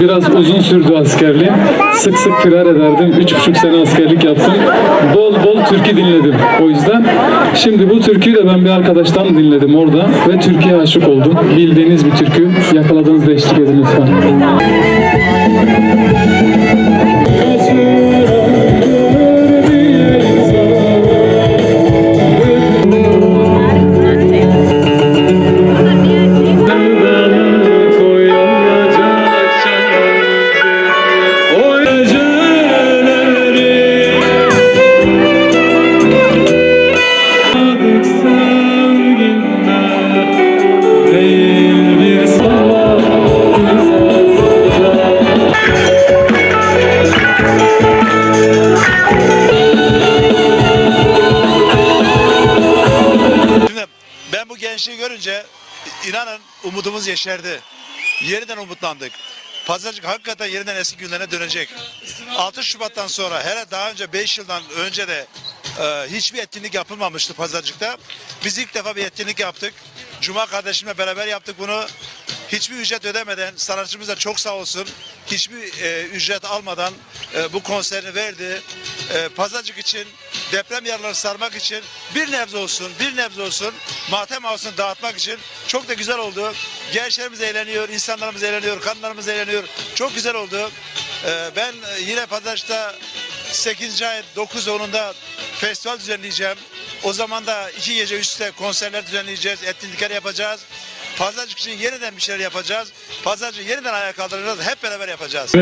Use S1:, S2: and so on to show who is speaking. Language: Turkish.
S1: biraz uzun sürdü askerliğim. Sık sık firar ederdim. Üç buçuk sene askerlik yaptım. Bol bol türkü dinledim o yüzden. Şimdi bu türküyü de ben bir arkadaştan dinledim orada ve Türkiye'ye aşık oldum. Bildiğiniz bir türkü. Yakaladığınızda eşlik edin lütfen.
S2: Gençliği görünce inanın umudumuz yeşerdi. Yeniden umutlandık. Pazarcık hakikaten yeniden eski günlerine dönecek. 6 Şubat'tan sonra hele daha önce 5 yıldan önce de e, hiçbir etkinlik yapılmamıştı pazarcıkta. Biz ilk defa bir etkinlik yaptık. Cuma kardeşimle beraber yaptık bunu. Hiçbir ücret ödemeden sanatçımız çok sağ olsun. Hiçbir e, ücret almadan e, bu konserini verdi. E, pazarcık için deprem yaraları sarmak için bir nebze olsun, bir nebze olsun matem havasını dağıtmak için çok da güzel oldu. Gençlerimiz eğleniyor, insanlarımız eğleniyor, kadınlarımız eğleniyor. Çok güzel oldu. E, ben e, yine Pazarcık'ta 8. ay 9 10'unda festival düzenleyeceğim. O zaman da iki gece üstte konserler düzenleyeceğiz, etkinlikler yapacağız. Pazarcık için yeniden bir şeyler yapacağız. Pazarcık yeniden ayağa kaldıracağız. Hep beraber yapacağız.